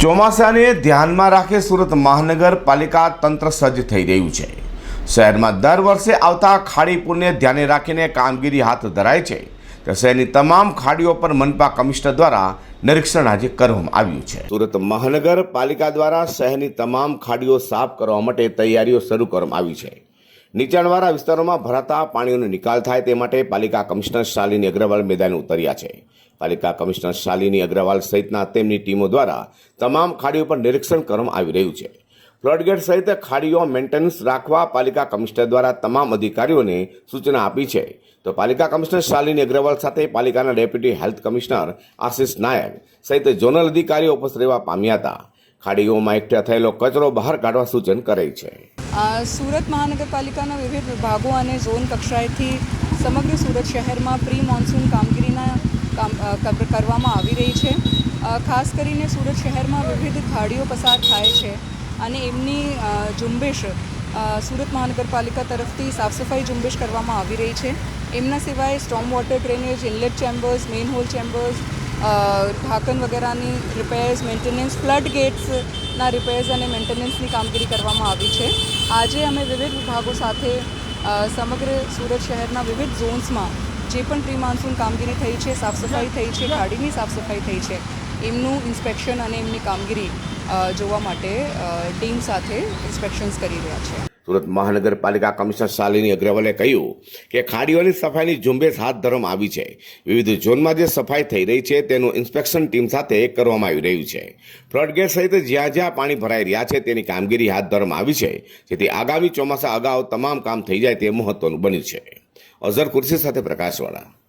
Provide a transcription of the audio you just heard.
ચોમાસાને ધ્યાનમાં રાખી સુરત મહાનગરપાલિકા તંત્ર સજ્જ થઈ રહ્યું છે. શહેરમાં દર વર્ષે આવતા ખાડી ધ્યાને રાખીને કામગીરી હાથ ધરાય છે. તો શહેરની તમામ ખાડીઓ પર મનપા કમિશનર દ્વારા નિરીક્ષણ આજે કરવામાં આવ્યું છે. સુરત મહાનગરપાલિકા દ્વારા શહેરની તમામ ખાડીઓ સાફ કરવા માટે તૈયારીઓ શરૂ કરવામાં આવી છે. નીચાણવાળા વિસ્તારોમાં ભરાતા પાણીનો નિકાલ થાય તે માટે પાલિકા કમિશનર શાલિની અગ્રવાલ મેદાને ઉતર્યા છે. પાલિકા કમિશનર શાલિની અગ્રવાલ સહિતના તેમની ટીમો દ્વારા તમામ ખાડીઓ પર નિરીક્ષણ કરવામાં આવી રહ્યું છે. ફ્લડગેટ સહિત ખાડીઓ મેન્ટેનન્સ રાખવા પાલિકા કમિશનર દ્વારા તમામ અધિકારીઓને સૂચના આપી છે. તો પાલિકા કમિશનર શાલિની અગ્રવાલ સાથે પાલિકાના deputy health commissioner Ashish Nayak સહિત ઝોનલ અધિકારીઓ ઉપસ્થિત રહેવા પામ્યા હતા. ખાડીઓમાં એકઠા થયેલો કચરો બહાર કાઢવા સૂચન કરે છે. સુરત મહાનગરપાલિકાના વિવિધ વિભાગો અને ઝોન કક્ષાએથી સમગ્ર સુરત શહેરમાં પ્રી મોન્સૂન કામગીરીના કામ કરવામાં આવી રહી છે. ખાસ કરીને સુરત શહેરમાં વિવિધ ખાડીઓ પસાર થાય છે અને એમની ઝુંબેશ સુરત મહાનગરપાલિકા તરફથી સાફ સફાઈ ઝુંબેશ કરવામાં આવી રહી છે. એમના સિવાય storm water drainage, inlet chambers manhole chambers ઢાંકન વગેરેની રિપેર્સ, મેન્ટેનન્સ, ફ્લડ ગેટ્સના રિપેર્સ અને મેન્ટેનન્સની કામગીરી કરવામાં આવી છે. આજે અમે વિવિધ વિભાગો સાથે સમગ્ર સુરત શહેરના વિવિધ ઝોન્સમાં જે પણ પ્રી માન્સૂન કામગીરી થઈ છે સાફ સફાઈ થઈ છે, ગાડીની સાફ સફાઈ થઈ છે, એમનું ઇન્સ્પેક્શન અને એમની કામગીરી જોવા માટે ટીમ સાથે ઇન્સ્પેક્શન્સ કરી રહ્યા છે. સુરત મહાનગરપાલિકા કમિશનર શાલિની અગ્રવાલે કહ્યું કે ખાડીઓની સફાઈની ઝુંબેશ હાથ ધરવામાં આવી છે. વિવિધ ઝોનમાં જે સફાઈ થઈ રહી છે તેનું ઇન્સ્પેક્શન ટીમ સાથે કરવામાં આવી રહ્યું છે. ફ્લડગેટ સહિત જ્યાં જ્યાં પાણી ભરાઈ રહ્યા છે તેની કામગીરી હાથ ધરવામાં આવી છે. જેથી આગામી ચોમાસા અગાઉ તમામ કામ થઈ જાય તે મહત્વનું બન્યું છે. અઝર કુર્સી સાથે પ્રકાશવાળા.